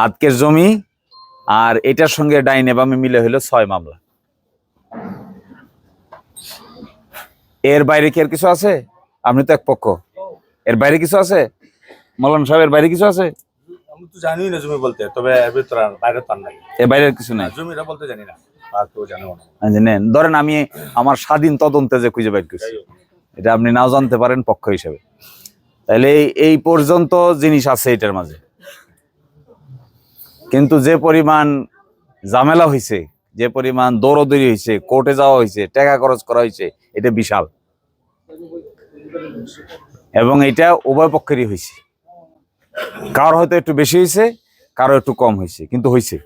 আজকের জমি আর এটার সঙ্গে ডাইনে বামে মিলে হলো ছয় মামলা। এর বাইরে কি আর কিছু আছে? আপনি তো এক পক্ষ। এর বাইরে কিছু আছে? মৌলান সাহেব এর বাইরে কিছু আছে? আমি তো জানি না জমি বলতে তবে বাইরে তার নাই। এর বাইরে কিছু নাই? জমিটা বলতে জানি না আর কেউ জানে না। আচ্ছা, ধরেন আমি আমার স্বাধীন তদন্তে যে খুঁজে করছি এটা আপনি নাও জানতে পারেন পক্ষ হিসেবে। তাহলে এই- এই পর্যন্ত জিনিস আছে এটার মাঝে। কিন্তু যে পরিমাণ ঝামেলা হয়েছে যে পরিমাণ দৌড়দৌড়ি হয়েছে কোর্টে যাওয়া হয়েছে টাকা খরচ করা হয়েছে এটা বিশাল। এবং এটা উভয় পক্ষেরই হয়েছে কারও হয়তো একটু বেশি হয়েছে কারও একটু কম হয়েছে কিন্তু হয়েছে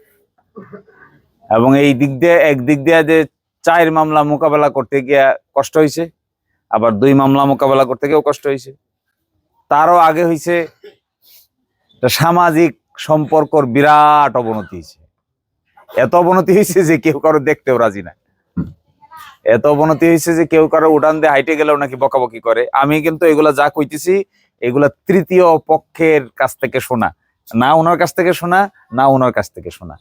এবং এই দিক দিয়ে, এক দিক দিয়ে যে চার মামলা মোকাবেলা করতে গিয়ে কষ্ট হয়েছে আবার দুই মামলা মোকাবেলা করতে গিয়েও কষ্ট হয়েছে তারও আগে হয়েছে সামাজিক সম্পর্কর বিরাট অবনতি হয়েছে। এত অবনতি হয়েছে যে কেউ কারও দেখতেও রাজি না এত অবনতি হয়েছে যে কেউ কারও উড়ান দিয়ে হাইটে গেলেও নাকি বকাবকি করে। আমি কিন্তু এগুলা যা কইতেছি, এগুলা তৃতীয় পক্ষের কাছ থেকে শোনা। না ওনার কাছ থেকে শোনা, না ওনার কাছ থেকে শোনা।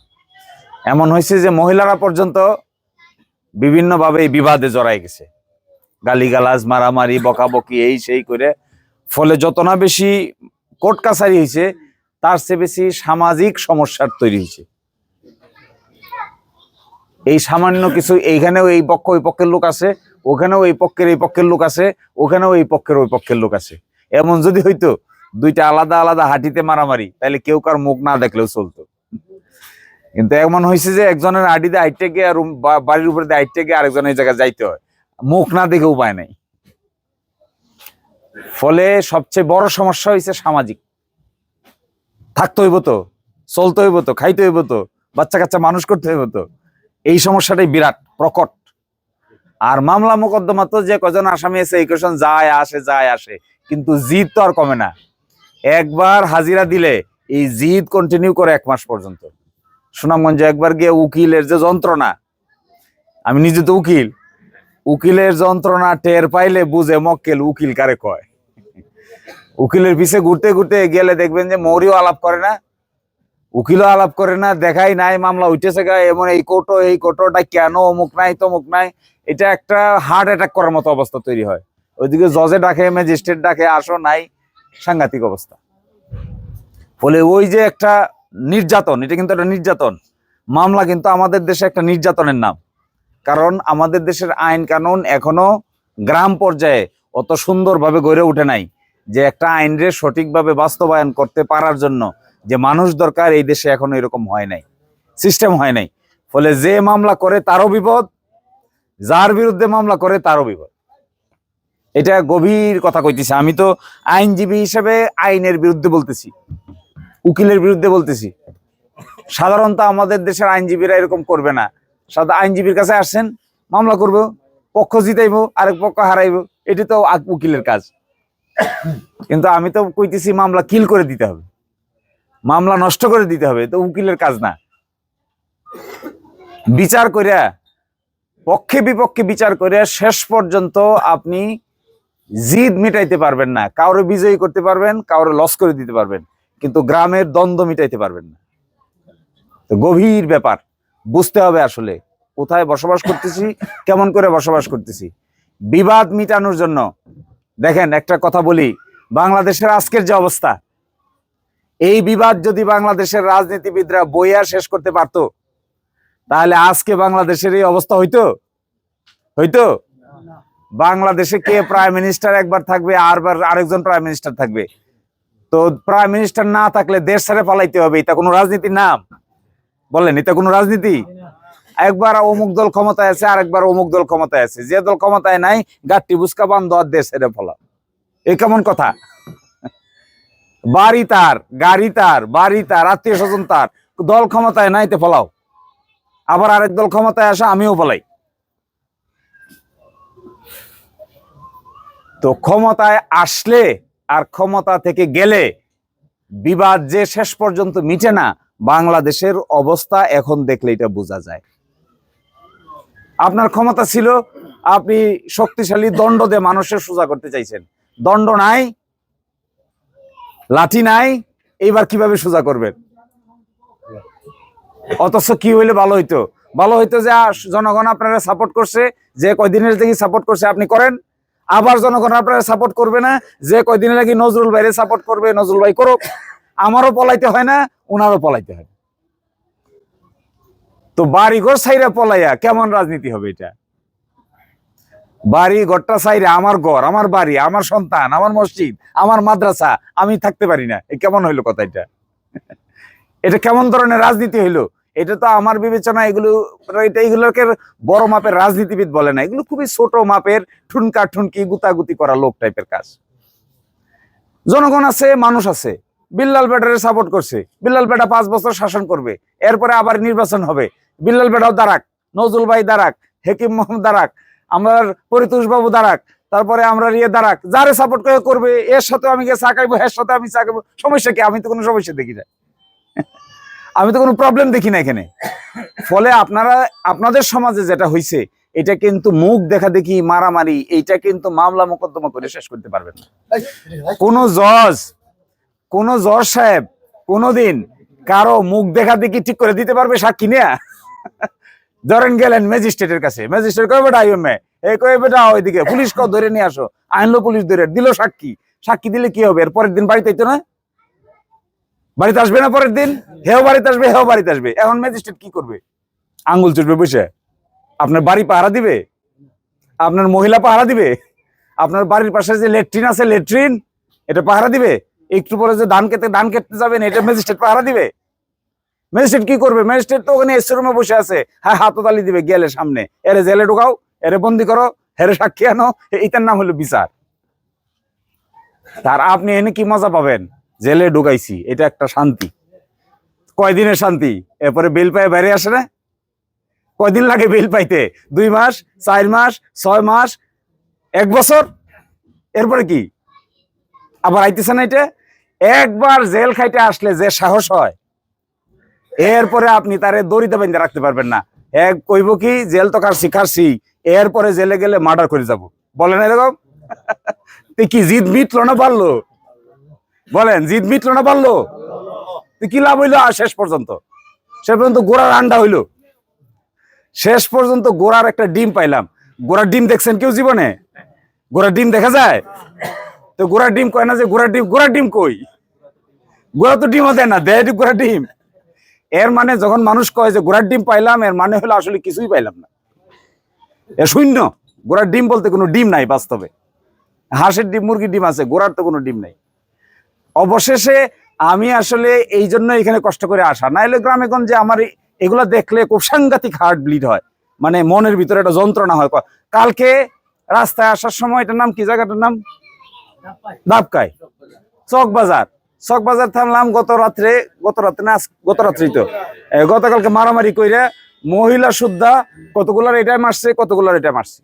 এমন হয়েছে যে মহিলারা পর্যন্ত বিভিন্নভাবে এই বিবাদে জড়াই গেছে। গালিগালাজ, মারামারি, বকাবকি, এই সেই করে। ফলে যত না বেশি কোর্ট কাছারি হয়েছে তার চেয়ে বেশি সামাজিক সমস্যার তৈরি হয়েছে। এই সামান্য কিছু এইখানেও এই পক্ষ, ওই পক্ষের লোক আছে, ওখানেও এই পক্ষের এই পক্ষের লোক আছে, ওখানেও এই পক্ষের, ওই পক্ষের লোক আছে। এমন যদি হইতো, দুইটা আলাদা আলাদা হাঁটিতে মারামারি, তাহলে কেউ কার মুখ না দেখলেও চলতো। কিন্তু এমন হয়েছে যে একজনের আডিতে আইটে গিয়ে আর বাড়ির উপরে দিয়ে আইটে গিয়ে আরেকজনের এই জায়গায় যাইতে হয়। মুখ না দেখে উপায় নাই। ফলে সবচেয়ে বড় সমস্যা হয়েছে সামাজিক। থাকতে হইব তো, চলতে হইব তো, খাইতে হইব তো, বাচ্চা কাচ্চা মানুষ করতে হইব তো। এই সমস্যাটাই বিরাট, প্রকট। আর মামলা মোকদ্দমা তো যে কজন আসামি আছে, এই কোশন যায়, আসে যায়, আসে, কিন্তু জিদ তো আর কমে না। একবার হাজিরা দিলে এই জিদ কন্টিনিউ করে এক মাস পর্যন্ত। সুনামগঞ্জে একবার গিয়ে উকিলের যে যন্ত্রণা, আমি নিজে তো উকিল, উকিলের যন্ত্রণা টের পাইলে বুঝে মক্কেল উকিল কারে কয়? উকিলের পিছে ঘুরতে ঘুরতে গেলে দেখবেন যে মৌরিও আলাপ করে না, উকিলও আলাপ করে না, দেখাই নাই, মামলা উঠেছে গা, এমন এই কোটো, এই কোটোটা কেন, অমুক নাই, তমুক নাই, এটা একটা হার্ট অ্যাটাক করার মতো অবস্থা তৈরি হয়। ওইদিকে জজে ডাকে ম্যাজিস্ট্রেট ডাকে, আসো নাই, সাংঘাতিক অবস্থা। ফলে ওই যে একটা নির্যাতন, এটা কিন্তু একটা নির্যাতন, মামলা কিন্তু আমাদের দেশে একটা নির্যাতনের নাম। কারণ আমাদের দেশের আইন কানুন এখনও গ্রাম পর্যায়ে অত সুন্দরভাবে গড়ে ওঠে নাই। যে একটা আইনরে সঠিকভাবে বাস্তবায়ন করতে পারার জন্য যে মানুষ দরকার, এই দেশে এখনও এরকম হয় নাই সিস্টেম হয় নাই। ফলে যে মামলা করে তারও বিপদ, যার বিরুদ্ধে মামলা করে তারও বিপদ। এটা গভীর কথা কইতেছি। আমি তো আইনজীবী হিসেবে আইনের বিরুদ্ধে বলতেছি, উকিলের বিরুদ্ধে বলতেছি। সাধারণত আমাদের দেশের আইনজীবীরা এরকম করবে না। সাধারণ আইনজীবীর কাছে আসছেন, মামলা করব, পক্ষ জিতাইবো, আরেক পক্ষ হারাইবো, এটি তো উকিলের কাজ। কিন্তু আমি তো কইতেছি মামলা কিল করে দিতে হবে। মামলা নষ্ট করে দিতে হবে, তো উকিলের কাজ না। বিচার করিয়া পক্ষে বিপক্ষে বিচার করিয়া শেষ পর্যন্ত আপনি জিদ মিটাইতে পারবেন না। কারও বিজয়ী করতে পারবেন কারও লস করে দিতে পারবেন, কিন্তু গ্রামের দ্বন্দ্ব মিটাইতে পারবেন না। তো গভীর ব্যাপার, বুঝতে হবে আসলে, কোথায় বসবাস করতেছি, কেমন করে বসবাস করতেছি। বিবাদ মিটানোর জন্য দেখেন, একটা কথা বলি, বাংলাদেশের আজকের যে অবস্থা, এই বিবাদ যদি বাংলাদেশের রাজনীতিবিদরা বইয়া শেষ করতে পারতো, তাহলে আজকে বাংলাদেশের এই অবস্থা হইতো? হইতো? বাংলাদেশে কে প্রাইম মিনিস্টার একবার থাকবে, আর বার আরেকজন প্রাইম মিনিস্টার থাকবে? তো প্রাইম মিনিস্টার না থাকলে দেশ ছেড়ে পালাইতে হবে, এটা কোনো রাজনীতির নাম। বলেন, এটা কোনো রাজনীতি? একবার অমুক দল ক্ষমতায় আছে, আরেকবার অমুক দল ক্ষমতায় আছে। যে দল ক্ষমতায় নাই, গাট্টি বুসকা বান্ধ আর দেশ ছেড়ে ফলা। এ কেমন কথা? বাড়ি তার, গাড়ি তার, বাড়ি তার, আত্মীয় স্বজন তার, দল ক্ষমতায় নাই তে ফলাও। আবার আরেক দল ক্ষমতায় আসা, আমিও ফলাই। তো ক্ষমতায় আসলে আর ক্ষমতা থেকে গেলে বিবাদ যে শেষ পর্যন্ত মিটে না, বাংলাদেশের অবস্থা এখন দেখলে এটা বোঝা যায়। আপনার ক্ষমতা ছিল, আপনি শক্তিশালী দণ্ড দিয়ে মানুষের সোজা করতে চাইছেন। দণ্ড নাই, লাঠি নাই, এইবার কীভাবে সোজা করবেন? অথচ কি হইলে ভালো হইতো? ভালো হইতো যে জনগণ আপনারা সাপোর্ট করছে, যে কয়দিনের থেকে সাপোর্ট করছে আপনি করেন। আবার জনগণ আপনারা সাপোর্ট করবে না, যে কয়দিনের লাগি নজরুল ভাইরে সাপোর্ট করবে, নজরুল ভাই করুক। আমারও পলাইতে হয় না ওনারও পলাইতে হয়। তো বাড়ি ঘর সাইরা পলাইয়া কেমন রাজনীতি হবে এটা? বাড়ি ঘরটা সাইরে আমার ঘর, আমার বাড়ি, আমার সন্তান, আমার মসজিদ, আমার মাদ্রাসা, আমি থাকতে পারি না। এ কেমন হইল কথা এটা? এটা কেমন ধরনের রাজনীতি হইল? এটা তো আমার বিবেচনা এগুলো, এটা এগুলোকে বড় মাপের রাজনীতিবিদ বলে না। এগুলো খুবই ছোট মাপের ঠুনকা ঠুনকি, গুতাগুতি করা লোক টাইপের কাজ। জনগণ আছে, মানুষ আছে। বিল্লাল বেটারে সাপোর্ট করছে। বিল্লাল বেটা পাঁচ বছর শাসন করবে। এরপরে আবার নির্বাচন হবে। বিল্লাল বেটাও দাঁড়াক নজরুল ভাই দাঁড়াক হেকিম মোহাম্মদ দাঁড়াক আমার পরিতোষ বাবু দাঁড়াক তারপরে আমরা ইয়ে দাঁড়াক যারে সাপোর্ট করে করবে, এর সাথে আমি গিয়ে চাকাইবো এর সাথে আমি চাকাইবো সমস্যা কি? আমি তো কোনো সমস্যা দেখি না। আমি তো কোনো প্রবলেম দেখি না এখানে। ফলে আপনারা, আপনাদের সমাজে যেটা হয়েছে এটা কিন্তু মুখ দেখা দেখি মারামারি, এইটা কিন্তু মামলা মোকদ্দমা করে শেষ করতে পারবেন না। কোন জজ কোন জজ সাহেব কোনদিন কারও মুখ দেখা দেখি ঠিক করে দিতে পারবে সাক্ষী নেয়া? ধরেন গেলেন ম্যাজিস্ট্রেটের কাছে। ম্যাজিস্ট্রেট কয়ে, বেটা আইএমএ এই কয়ে, বেটা, ওইদিকে পুলিশ কো ধরে নিয়ে আসো। আনলো পুলিশ ধরে, দিল সাক্ষী। সাক্ষী দিলে কি হবে? এর পরের দিন বাড়িতে না? বাড়িতে আসবে না পরের দিন? হেও বাড়িতে আসবে, হেও বাড়িতে আসবে। এখন ম্যাজিস্ট্রেট কি করবে? আঙ্গুল চুটবে বসে। আপনার বাড়ি পাহারা দিবে? আপনার মহিলা পাহারা দিবে? আপনার বাড়ির পাশে যে লেট্রিন আছে, লেট্রিন, এটা পাহারা দিবে? একটু পরে যে ধান খেতে ধান খেতে যাবেন, এটা ম্যাজিস্ট্রেট পাহারা দিবে? ম্যাজিস্ট্রেট কি করবে? ম্যাজিস্ট্রেট তো ওখানে এসি রুমে বসে আছে। হ্যাঁ হাততালি দিবে গেলে সামনে। এরে জেলে ঢুকাও, এরে বন্দি করো, হেরে সাক্ষী আনো। এটার নাম হলো বিচার। তার আপনি এনে কি মজা পাবেন? জেলে ঢুকাইছি, এটা একটা শান্তি। কয়দিনের শান্তি? এরপরে বিল পায়ে বাইরে আসে না? কয়দিন লাগে বিল পাইতে? দুই মাস, চার মাস, ছয় মাস, এক বছর? এরপরে কি? আবার আইতেছে না এটা? একবার জেল খাইতে আসলে যে সাহস হয় এরপরে আপনি তারে দড়িতে বেঁধে রাখতে পারবেন না। এক কইব কি, জেল তো কারছি কারছি এরপরে জেলে গেলে মার্ডার করে যাব। বলেন এরকম? কি জিদ মিটলো না পারল? বলেন, জিদ মিটলো না পারল? কি লাভ হইল? আর শেষ পর্যন্ত। শেষ পর্যন্ত গোড়ার আন্ডা হইল। শেষ পর্যন্ত গোড়ার একটা ডিম পাইলাম। গোড়ার ডিম দেখছেন কেউ জীবনে? গোড়ার ডিম দেখা যায়? তো গোড়ার ডিম কয় না যে গোড়ার ডিম গোড়ার ডিম কই? গোড়া তো ডিমও দেয় না, দেয় গোড়ার ডিম। এর মানে যখন মানুষ কয় যে গোড়ার ডিম পাইলাম এর মানে হলো আসলে কিছুই পাইলাম না। এ শূন্য। গোড়ার ডিম বলতে কোনো ডিম নাই বাস্তবে। হাঁসের ডিম মুরগির ডিম আছে গোড়ার তো কোনো ডিম নাই। অবশেষে আমি আসলে এই জন্য এখানে কষ্ট করে আসা। না নাইলে গ্রামে গঞ্জে আমার এগুলো দেখলে খুব সাংঘাতিক হার্ট ব্লিড হয়। মানে মনের ভিতরে একটা যন্ত্রণা হয়। কালকে রাস্তায় আসার সময় এটার নাম কি জায়গাটার নাম? দাবকাই চক বাজার চক বাজার থামলাম গত রাত্রে গত রাত্রে না গত রাত্রেই তো। গতকালকে মারামারি কইরা মহিলা সুদ্ধা কতগুলার এটাই মারছে, কতগুলার এটা মারছে।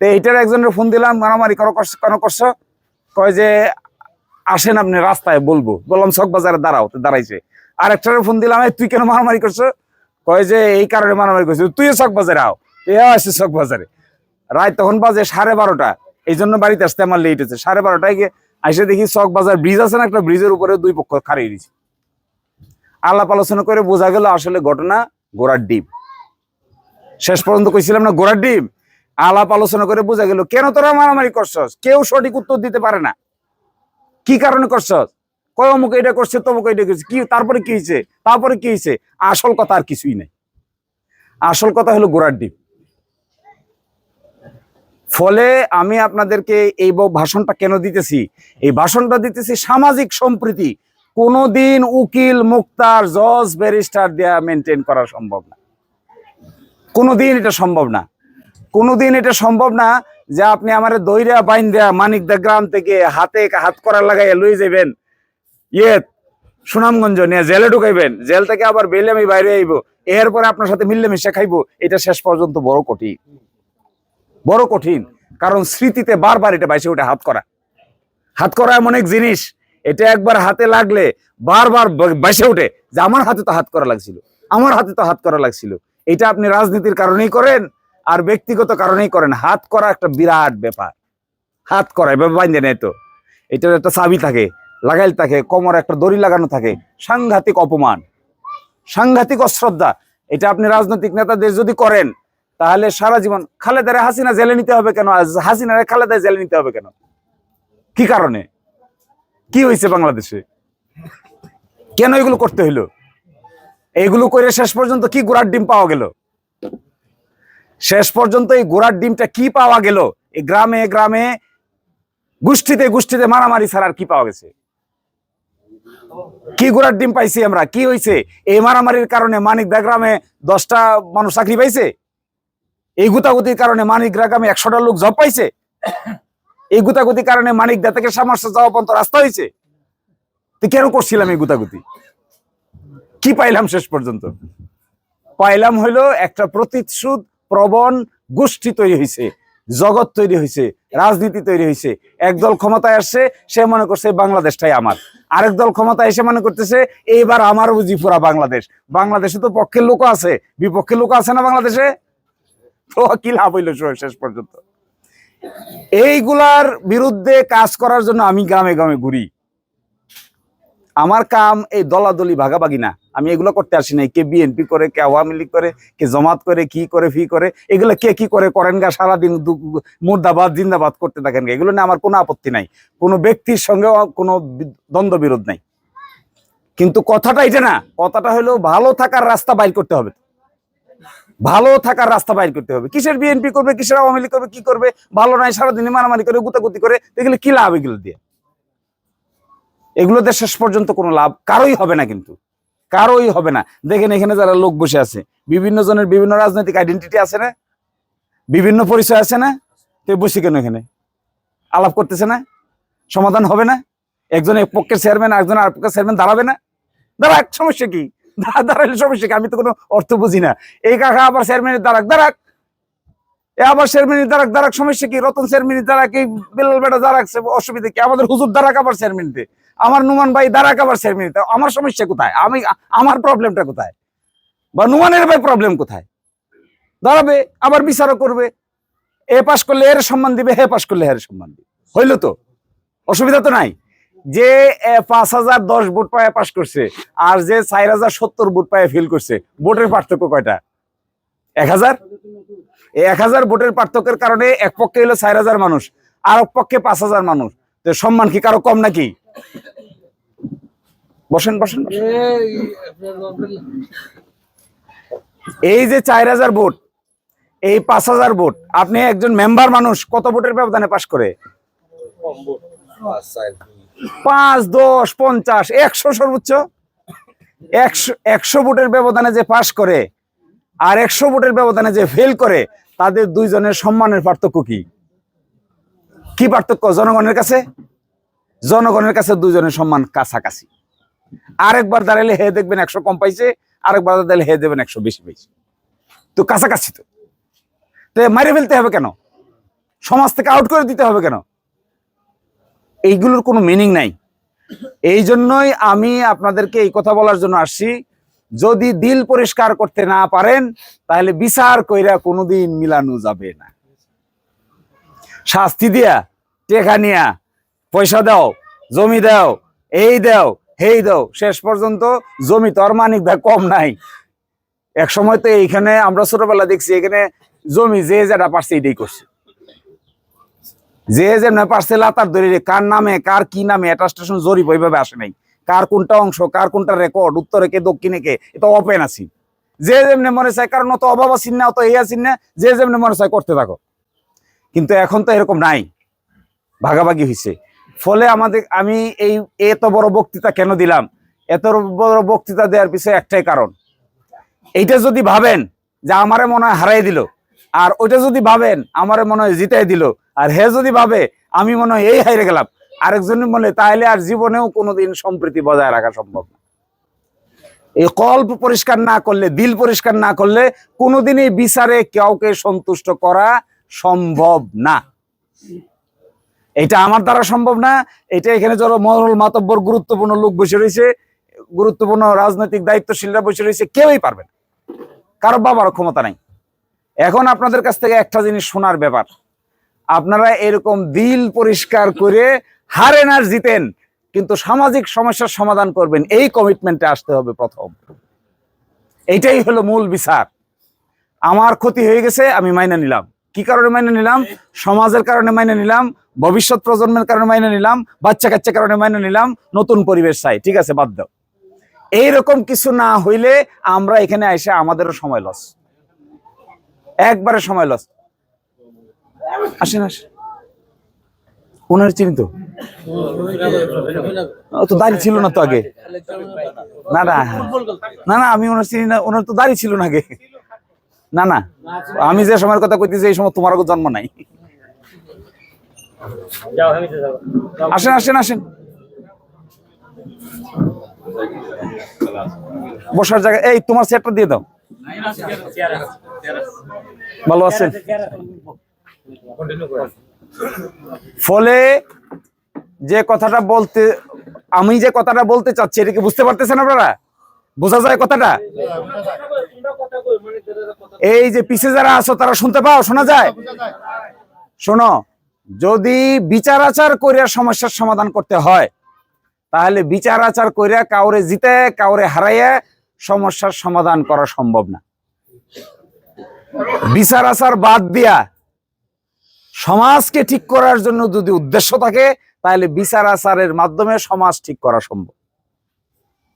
তো এইটার একজনের ফোন দিলাম, মারামারি করো, করছ, কেন করছ? কয় যে, আসেন আপনি রাস্তায়, বলব। বললাম চক বাজারে দাঁড়াও, তো দাঁড়াইছে। আর একটার ফোন দিলাম তুই কেন মারামারি করছ? কয় যে, এই কারণে মারামারি করছ। তুইও চক বাজারে আও। এ আসছে চক বাজারে রাত তখন বাজে সাড়ে বারোটা। এই জন্য বাড়িতে আসতে আমার লেট সাড়ে বারোটায় গিয়ে আইসে দেখি চক বাজার ব্রিজ আছে না, একটা ব্রিজের উপরে দুই পক্ষ খাড়িয়ে দিয়েছে আলাপ আলোচনা করে বোঝা গেল আসলে ঘটনা গোড়ার ডিম। শেষ পর্যন্ত কইছিলাম না গোড়ার ডিম? আলাপ আলোচনা করে বোঝা গেল, কেন তোরা মারামারি করছস? কেউ সঠিক উত্তর দিতে পারে না। কি কারণে করছস? কয় অমুক এটা করছে, তমুক এটা করছে, কি তারপরে কি হয়েছে তারপরে কি হয়েছে আসল কথা আর কিছুই নাই। আসল কথা হলো গোড়ার ডিম। ফলে আমি আপনাদেরকে এই ভাষণটা কেন দিতেছি? এই ভাষণটা দিতেছি সামাজিক সম্প্রীতি। কোনোদিন উকিল, মুক্তার, জজ, ব্যারিস্টার দেয়া মেনটেন করা সম্ভব না। কোনোদিন এটা সম্ভব না। কোনোদিন এটা সম্ভব না যে আপনি আমার দইরা বাইন দেয়া মানিক দা গ্রাম থেকে হাতে হাত করা লাগাইয়া লই যাবেন ইয়ে সুনামগঞ্জ নিয়ে জেলে ঢুকাইবেন। জেল থেকে আবার বেলে আমি বাইরে আইব। এরপরে আপনার সাথে মিললে মিশে খাইবো। এটা শেষ পর্যন্ত বড় কঠিন। বড় কঠিন, কারণ স্মৃতিতে বারবার এটা বাইসে ওঠে হাত করা। হাত করা এমন এক জিনিস, এটা একবার হাতে লাগলে বারবার ব- বাইসে ওঠে যে আমার হাতে তো হাত করা লাগছিল, আমার হাতে তো হাত করা লাগছিল। এটা আপনি রাজনীতির কারণেই করেন, আর ব্যক্তিগত কারণেই করেন। হাত করা একটা বিরাট ব্যাপার। হাত করা, এভাবে বাইন্দে নেই তো। এটার একটা চাবি থাকে, লাগাইল থাকে, কোমর একটা দড়ি লাগানো থাকে। সাংঘাতিক অপমান, সাংঘাতিক অশ্রদ্ধা। এটা আপনি রাজনৈতিক নেতাদের যদি করেন তাহলে সারা জীবন খালেদারে হাসিনা জেলে নিতে হবে কেন? হাসিনারে খালেদায় জেলে নিতে হবে কেন? কি কারণে? কি হয়েছে বাংলাদেশে? কেন এগুলো করতে হইল? এগুলো করে শেষ পর্যন্ত কি গোড়ার ডিম পাওয়া গেল? শেষ পর্যন্ত এই গোড়ার ডিমটা কি পাওয়া গেল? এই গ্রামে গ্রামে, গোষ্ঠীতে গোষ্ঠীতে মারামারি ছাড়া আর কি পাওয়া গেছে? কি গোড়ার ডিম পাইছি আমরা? কি হয়েছে এই মারামারির কারণে মানিকদা গ্রামে দশটা মানুষ চাকরি পাইছে? এই গুতাগুতির কারণে মানিক গ্রামে একশোটা লোক জব পাইছে। এই গুতাগুতির কারণে মানিকদা থেকে সামার্শ যাওয়া পর্যন্ত রাস্তা হয়েছে। তো কেন করছিলাম এই গুতাগুতি? কি পাইলাম শেষ পর্যন্ত? পাইলাম হইল একটা প্রতিশ্রুত প্রবণ গোষ্ঠী তৈরি হয়েছে জগৎ তৈরি হয়েছে রাজনীতি তৈরি হয়েছে একদল ক্ষমতায় আসছে, সে মনে করছে বাংলাদেশটাই আমার। আরেক দল ক্ষমতায় এসে মনে করতেছে, এইবার আমার বুঝি পুরা বাংলাদেশ। বাংলাদেশে তো পক্ষের লোক আছে, বিপক্ষের লোক আছে না বাংলাদেশে? তো কি লাভ হইল শেষ পর্যন্ত? এইগুলার বিরুদ্ধে কাজ করার জন্য আমি গ্রামে গ্রামে ঘুরি। আমার কাম এই দলাদলি, ভাগাভাগি না। আমি এগুলো করতে আসি নাই। কে বিএনপি করে, কে আওয়ামী লীগ করে, কে জমাত করে, কি করে, ফি করে, এগুলো কে কি করে করেন গা? সারাদিন মুর্দাবাদ, জিন্দাবাদ করতে থাকেন গা। এগুলো নিয়ে আমার কোনো আপত্তি নাই। কোনো ব্যক্তির সঙ্গে কোনো দ্বন্দ্ব বিরোধ নাই। কিন্তু কথাটা এটা না। কথাটা হলো ভালো থাকার রাস্তা বাইর করতে হবে। ভালো থাকার রাস্তা বাইর করতে হবে। কিসের বিএনপি করবে, কিসের আওয়ামী লীগ করবে, কি করবে? ভালো নাই সারাদিন মারামারি করে, গুতাগুতি করে এগুলো কি লাভ এগুলো দিয়ে? এগুলোতে শেষ পর্যন্ত কোনো লাভ কারোই হবে না কিন্তু। কারোই হবে না। দেখেন এখানে যারা লোক বসে আছে, বিভিন্ন জনের বিভিন্ন রাজনৈতিক আইডেন্টিটি আছে না? বিভিন্ন পরিচয় আছে না? তো বসে কেন এখানে? আলাপ করতেছে না? সমাধান হবে না? একজন এক পক্ষের চেয়ারম্যান একজন আর পক্ষের চেয়ারম্যান দাঁড়াবে না? দাঁড়াক, সমস্যা কি? আমি তো কোনো অর্থ বুঝি না। এই কাকা আবার চেয়ারম্যানের দাঁড়াক দাঁড়াক এ আবার চেয়ারম্যানের দাঁড়াক দাঁড়াক সমস্যা কি? রতন চেয়ারম্যানের দাঁড়াক এই বেলাল বেটা দাঁড়াক অসুবিধা কি? আমাদের হুজুর দাঁড়াক আবার চেয়ারম্যানিতে আমার নুমান ভাই দাঁড়াক আবার চেয়ারম্যানিতে আমার সমস্যা কোথায়? আমি, আমার প্রবলেমটা কোথায়? বা নুমানের ভাই প্রবলেম কোথায়? দাঁড়াবে, আবার বিচারও করবে। এ পাশ করলে এর সম্মান দিবে, হে পাশ করলে এর সম্মান দিবে। হইল তো? অসুবিধা তো নাই? যে পাঁচ হাজার দশ ভোট পায়ে পাশ করছে, আর যে চার হাজার সত্তর ভোট পায়ে ফেল করছে, ভোটের পার্থক্য কয়টা? এক হাজার? এক হাজার ভোটের পার্থক্যের কারণে এক পক্ষে হলো চার হাজার মানুষ, আর এক পক্ষে পাঁচ হাজার মানুষ। তো সম্মান কি কারও কম নাকি? বসেন বসেন। এই যে চার হাজার ভোট, এই পাঁচ হাজার ভোট, আপনি একজন মেম্বার মানুষ, কত ভোটের ব্যবধানে পাশ করে? পাঁচ, দশ, পঞ্চাশ, একশো সর্বোচ্চ। একশো একশো ভোটের ব্যবধানে যে পাশ করে আর একশো ভোটের ব্যবধানে যে ফেল করে, তাদের দুইজনের সম্মানের পার্থক্য কি? কি পার্থক্য? জনগণের কাছে? জনগণের কাছে দুইজনের সম্মান কাছাকাছি। আরেকবার দাঁড়ালে হে দেখবেন একশো কম পাইছে, আরেকবার দাঁড়ালে হে দেবেন একশো বেশি পাইছে। তো কাছাকাছি তো। তো মারে ফেলতে হবে কেন? সমাজ থেকে আউট করে দিতে হবে কেন? এইগুলোর কোনো মিনিং নাই। এই জন্যই আমি আপনাদেরকে এই কথা বলার জন্য আসছি। যদি দিল পরিষ্কার করতে না পারেন, তাহলে বিচার কইরা কোনোদিন মিলানো যাবে না। শাস্তি দিয়া, টেকা নিয়া, পয়সা দাও, জমি দাও, এই দাও হেই দাও, শেষ পর্যন্ত জমি তো আর মানিক দা কম নাই। এক সময় তো এইখানে আমরা ছোটবেলা দেখছি, এখানে জমি যে যেটা পারছে এটাই করছে। যে যেমন পারছে লাতার রে, কার নামে কার কি নামে এটা স্টেশন জরিপ ওইভাবে আসে নাই। কার কোনটা অংশ কার কোনটা রেকর্ড উত্তরে কে দক্ষিণে কে এটা ওপেন আছি। যে যেমনি মনে চায় কারণ অত অভাব আছেন না অত এই আছেন না যে যেমনি মনে চায় করতে থাকো। কিন্তু এখন তো এরকম নাই। ভাগাভাগি হয়েছে ফলে আমাদের আমি এই এত বড় বক্তৃতা কেন দিলাম? এত বড় বক্তৃতা দেওয়ার পিছনে একটাই কারণ। এইটা যদি ভাবেন যে আমারে মনে হয় হারাই দিল আর ওইটা যদি ভাবেন, আমার মনে হয় জিতাই দিল। আর হে যদি ভাবে, আমি মনে হয় এই হাইরে গেলাম। আরেকজনের মনে তাহলে আর জীবনেও কোনোদিন সম্প্রীতি বজায় রাখা সম্ভব না। এই কল্প পরিষ্কার না করলে, দিল পরিষ্কার না করলে কোনোদিনই বিচারে কাউকে সন্তুষ্ট করা সম্ভব না। এটা আমার দ্বারা সম্ভব না। এটা এখানে যারা মরল মাতব্বর গুরুত্বপূর্ণ লোক বসে রয়েছে, গুরুত্বপূর্ণ রাজনৈতিক দায়িত্বশীলরা বসে রয়েছে, কেউই পারবে না। কারও বাবার ক্ষমতা নাই। এখন আপনাদের কাছ থেকে একটা জিনিস শোনার ব্যাপার। আপনারা এরকম দিল পরিষ্কার করে হারেন আর জিতেন, কিন্তু সামাজিক সমস্যার সমাধান করবেন, এই কমিটমেন্টে আসতে হবে প্রথম। এইটাই হলো মূল বিচার। আমার ক্ষতি হয়ে গেছে, আমি মাইনে নিলাম। কি কারণে মাইনে নিলাম? সমাজের কারণে মাইনে নিলাম, ভবিষ্যৎ প্রজন্মের কারণে মাইনে নিলাম, বাচ্চা কাচ্চার কারণে মাইনে নিলাম, নতুন পরিবেশ চাই, ঠিক আছে, বাদ দাও। এইরকম কিছু না হইলে আমরা এখানে এসে আমাদেরও সময় লস একবারে সময় লস আসেন আসেন। ওনার চিনি তো। দাড়ি ছিল না তো আগে। না না না না, আমি ওনার চিনি না, ওনার তো দাড়ি ছিল না আগে। না না, আমি যে সময়ের কথা কইতেছি, এই সময় তোমারও জন্ম নাই। আসেন আসেন আসেন। বসার জায়গা এই, তোমার সেটটা দিয়ে দাও। ভালো আছেন? ফলে যে কথাটা বলতে, আমি যে কথাটা বলতে চাচ্ছি, এটা কি বুঝতে পারতেছেন আপনারা? বোঝা যায় কথাটা? এই যে পিছে যারা আছো, তারা শুনতে পাও, শোনা যায়? শোনো, যদি বিচার আচার করিয়া সমস্যার সমাধান করতে হয়, তাহলে বিচার আচার করিয়া কাউরে জিতে, কাউরে হারাইয়া সমস্যার সমাধান করা সম্ভব না। বিচার আচার বাদ দিয়া সমাজকে ঠিক করার জন্য যদি উদ্দেশ্য থাকে, তাহলে বিচার আচারের মাধ্যমে সমাজ ঠিক করা সম্ভব।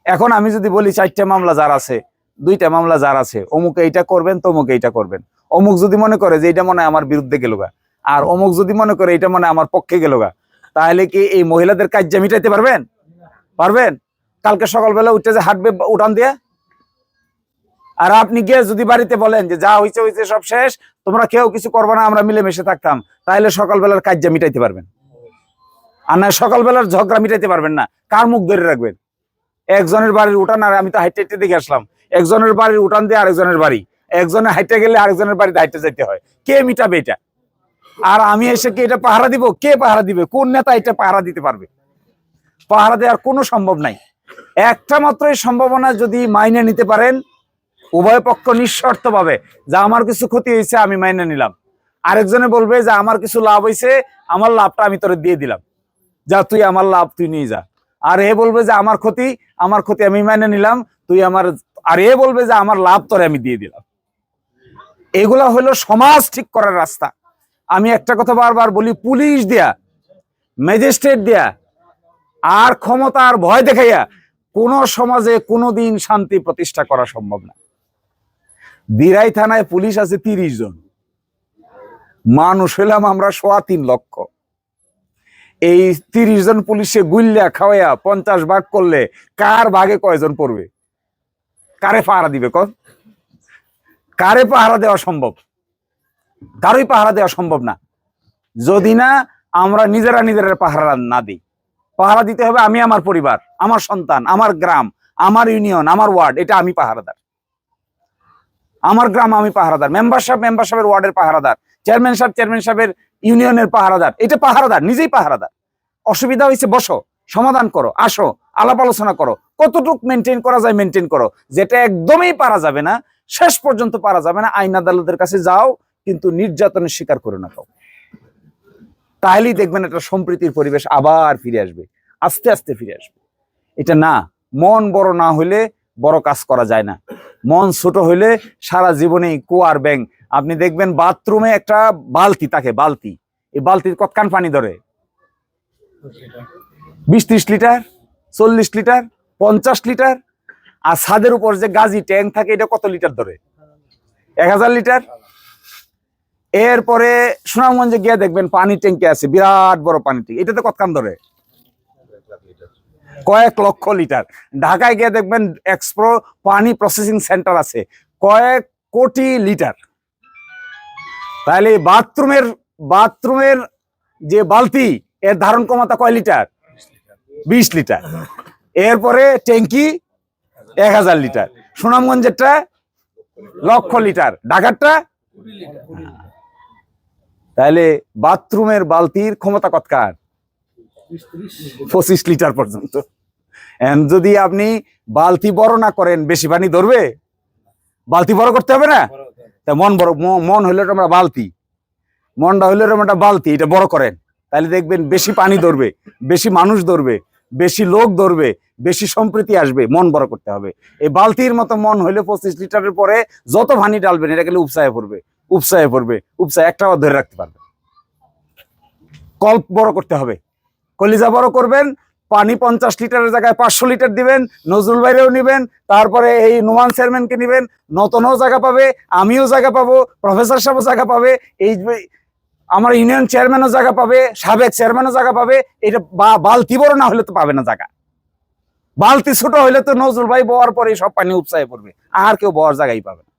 এখন আমি যদি বলি, চারটা মামলা যার আছে, দুইটা মামলা যার আছে, অমুক এইটা করবেন, তমুক এইটা করবেন। অমুক যদি মনে করে যে এটা মনে আমার বিরুদ্ধে গেল গা, আর অমুক যদি মনে করে এটা মনে আমার পক্ষে গেল গা, তাহলে কি এই মহিলাদের কাজ মিটাইতে পারবেন? পারবেন? কালকে সকালবেলা উঠে যে হাঁটবে উঠান দিয়ে আর আপনি গিয়ে যদি বাড়িতে বলেন যে যা হয়েছে হয়েছে সব শেষ, তোমরা কেউ কিছু করবে না, আমরা মিলেমিশে থাকতাম তাহলে সকালবেলার কাজ মিটাইতে পারবেন। আর না, সকালবেলার ঝগড়া মিটাইতে পারবেন না, কার মুখ ধরে রাখবেন? একজনের বাড়ির উঠান, আর আমি তো হাইটে হাইটে দেখে আসলাম, একজনের বাড়ির উঠান দিয়ে আরেকজনের বাড়ি একজনের হাইটে গেলে আরেকজনের বাড়িতে হাইটে যাইতে হয়। কে মিটাবে এটা? আর আমি এসে কি এটা পাহারা দিব? কে পাহারা দিবে? কোন নেতা এটা পাহারা দিতে পারবে? পাহারা দেওয়ার কোনো সম্ভব নাই। একটা মাত্রই সম্ভাবনা যদি মাইনে নিতে পারেন উভয় পক্ষ নিঃশর্ত পাবে যে আমার কিছু ক্ষতি হয়েছে আমি মাইনে নিলাম। আরেকজনে বলবে যে আমার কিছু লাভ হয়েছে, আমার লাভটা আমি তোরে দিয়ে দিলাম। যা তুই, আমার লাভ তুই নিয়ে যা। আর এ বলবে যে আমার ক্ষতি আমার ক্ষতি আমি মেনে নিলাম, তুই আমার, আর এ বলবে যে আমার লাভ তোরে আমি দিয়ে দিলাম। এগুলা হলো সমাজ ঠিক করার রাস্তা। আমি একটা কথা বারবার বলি, পুলিশ দেয়া, ম্যাজিস্ট্রেট দেয়া, আর ক্ষমতা আর ভয় দেখাইয়া কোন সমাজে কোনোদিন শান্তি প্রতিষ্ঠা করা সম্ভব না। দিরাই থানায় পুলিশ আছে তিরিশ জন। মানুষ হইলাম আমরা সোয়া তিন লক্ষ। এই তিরিশ জন পুলিশে গুল্লা খাওয়াইয়া পঞ্চাশ ভাগ করলে কার ভাগে কয়জন পড়বে? কারে পাহারা দিবে কন? কারে পাহারা দেওয়া সম্ভব? কারোই পাহারা দেওয়া সম্ভব না। যদি না, আমরা নিজেরা নিজেরা পাহারা না দিই। পাহারা দিতে হবে আমি আমার পরিবার, আমার সন্তান, আমার গ্রাম, আমার ইউনিয়ন, আমার ওয়ার্ড, এটা আমি পাহারাদার। আমার গ্রাম আমি পাহারাদার মেম্বার সাহেব মেম্বার সাহেবের ওয়ার্ডের পাহারাদার চেয়ারম্যান সাহেব চেয়ারম্যান সাহেবের ইউনিয়নের পাহারাদার, এটা পাহারাদার, নিজেই পাহারাদার। অসুবিধা হয়েছে বসো, সমাধান করো, আসো, আলাপ আলোচনা করো, কতটুক মেনটেন করা যায় মেনটেন করো, যেটা একদমই পারা যাবে না, শেষ পর্যন্ত পারা যাবে না, আইন আদালতের কাছে যাও, কিন্তু নির্যাতনের শিকার করে না কাউ তাহলেই দেখবেন একটা সম্প্রীতির পরিবেশ আবার ফিরে আসবে, আস্তে আস্তে ফিরে আসবে। এটা না, মন বড় না হইলে বড় কাজ করা যায় না। মন ছোট হইলে সারা জীবনে কুয়ার ব্যাং আপনি দেখবেন বাথরুমে একটা বালতি থাকে, বালতি। এই বালতির কতখান পানি ধরে? বিশ ত্রিশ লিটার, চল্লিশ লিটার, পঞ্চাশ লিটার। আর ছাদের উপর যে গাজি ট্যাঙ্ক থাকে, এটা কত লিটার ধরে? এক হাজার লিটার। এরপরে সুনামগঞ্জে গিয়ে দেখবেন পানি ট্যাঙ্কি আছে, বিরাট বড় পানি ট্যাঙ্কি। এটাতে কতখান ধরে? কয়েক লক্ষ লিটার। ঢাকায় গিয়ে দেখবেন এক্সপ্রো পানি প্রসেসিং সেন্টার আছে কয়েক কোটি লিটার। তাহলে বাথরুমের বাথরুমের যে বালতি এর ধারণ ক্ষমতা কয় লিটার? বিশ লিটার। এরপরে ট্যাঙ্কি এক হাজার লিটার। সুনামগঞ্জেরটা লক্ষ লিটার ঢাকারটা তাহলে বাথরুমের বালতির ক্ষমতা কতকার পঁচিশ লিটার পর্যন্ত। যদি আপনি বালতি বড় না করেন বেশি পানি ধরবে? বালতি বড় করতে হবে না? তা মন বড় মন হইলে আমরা বালতি। মনটা হইলে আমরা বালতি এটা বড় করেন। তাহলে দেখবেন বেশি পানি ধরবে বেশি মানুষ ধরবে বেশি লোক ধরবে বেশি সম্প্রীতি আসবে মন বড় করতে হবে। এই বালতির মতো মন হইলে পঁচিশ লিটারের পরে যত ভানি ডালবেন এটা গেলে উপসায় পড়বে উপসায় পড়বে উপসায় একটা ধরে রাখতে পারবে কল্প বড় করতে হবে। কলিজা বড় করবেন, পানি পঞ্চাশ লিটারের জায়গায় পাঁচশো লিটার দিবেন, নজরুল বাইরেও নিবেন, তারপরে এই নোমান চেয়ারম্যানকে নেবেন, নতনও জায়গা পাবে, আমিও জায়গা পাবো, প্রফেসর সাহেবও জায়গা পাবে, এই আমার ইউনিয়ন চেয়ারম্যানও জায়গা পাবে, সাবেক চেয়ারম্যানও জায়গা পাবে, এটা বা, বালতি বড় না হলে তো পাবে না জায়গা। বালতি ছোট হলে তো নজরুল ভাই বওয়ার পরে সব পানি উপসায় পড়বে, আর কেউ বওয়ার জায়গায় পাবে না।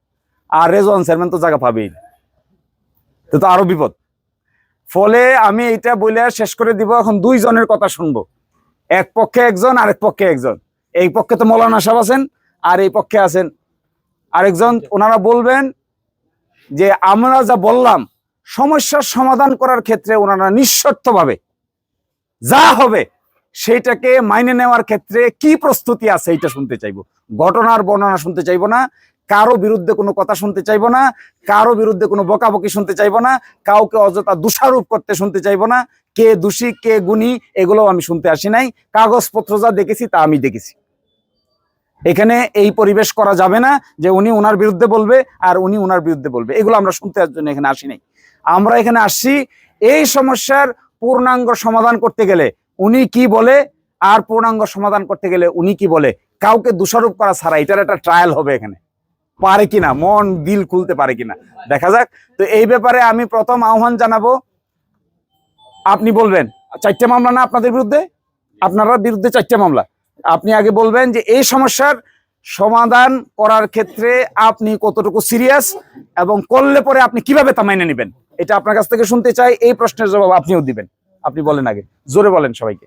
আর রেজওয়ান চেয়ারম্যান তো জায়গা পাবেই না। তো আরও বিপদ। ফলে আমি এটা বলে শেষ করে দিব এখন দুইজনের কথা শুনব। এক পক্ষে একজন আরেক পক্ষে একজন। এই পক্ষে তো মৌলানা সাহেব আছেন আর এই পক্ষে আছেন আরেকজন। ওনারা বলবেন যে আমরা যা বললাম সমস্যার সমাধান করার ক্ষেত্রে ওনারা নিঃশর্তভাবে যা হবে সেইটাকে মাইনে নেওয়ার ক্ষেত্রে কি প্রস্তুতি আছে এইটা শুনতে চাইব। ঘটনার বর্ণনা শুনতে চাইব না। কারও বিরুদ্ধে কোনো কথা শুনতে চাইব না, কারও বিরুদ্ধে কোনো বকাবকি শুনতে চাইব না, কাউকে অযথা দোষারোপ করতে শুনতে চাইব না, কে দোষী, কে গুণী এগুলো আমি শুনতে আসি নাই। কাগজপত্র যা দেখেছি তা আমি দেখেছি। এখানে এই পরিবেশ করা যাবে না যে উনি ওনার বিরুদ্ধে বলবে আর উনি ওনার বিরুদ্ধে বলবে। এগুলো আমরা শুনতে জন্য এখানে আসি নাই। আমরা এখানে আসছি এই সমস্যার পূর্ণাঙ্গ সমাধান করতে গেলে উনি কি বলে আর পূর্ণাঙ্গ সমাধান করতে গেলে উনি কি বলে? কাউকে দোষারোপ করা ছাড়া এটার একটা ট্রায়াল হবে এখানে। পারে কিনা, মন, দিল খুলতে পারে কিনা। দেখা যাক। তো এই ব্যাপারে আমি প্রথম আহ্বান জানাব, আপনি বলবেন, চারটে মামলা না আপনাদের বিরুদ্ধে? আপনারা বিরুদ্ধে চারটে মামলা। আপনি আগে বলবেন যে এই সমস্যার সমাধান করার ক্ষেত্রে আপনি কতটুকু সিরিয়াস এবং করলে পরে আপনি কীভাবে তা মাইনে নেবেন? এটা আপনার কাছ থেকে শুনতে চাই, এই প্রশ্নের জবাব আপনিও দিবেন। আপনি বলেন আগে। জোরে বলেন সবাইকে।